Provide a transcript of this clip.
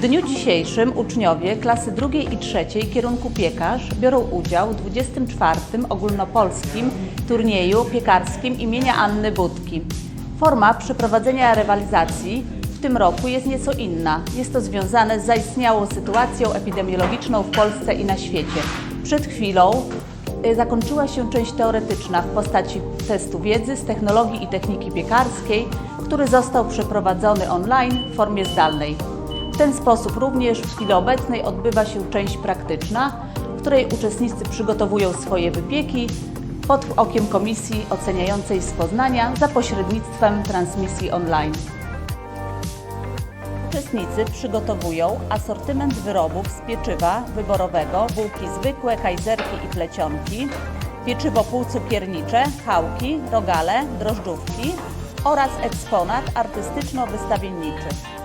dniu dzisiejszym uczniowie klasy drugiej i trzeciej kierunku piekarz biorą udział w 24. ogólnopolskim turnieju piekarskim imienia Anny Budki. Forma przeprowadzenia rywalizacji w tym roku jest nieco inna. Jest to związane z zaistniałą sytuacją epidemiologiczną w Polsce i na świecie. Przed chwilą y, zakończyła się część teoretyczna w postaci testu wiedzy z technologii i techniki piekarskiej, który został przeprowadzony online w formie zdalnej. Ten sposób również w chwili obecnej odbywa się część praktyczna, w której uczestnicy przygotowują swoje wypieki pod okiem komisji oceniającej z Poznania za pośrednictwem transmisji online. Uczestnicy przygotowują asortyment wyrobów z pieczywa wyborowego, bułki zwykłe, kajzerki i plecionki, pieczywo półcukiernicze, chałki, rogale, drożdżówki oraz eksponat artystyczno-wystawienniczy.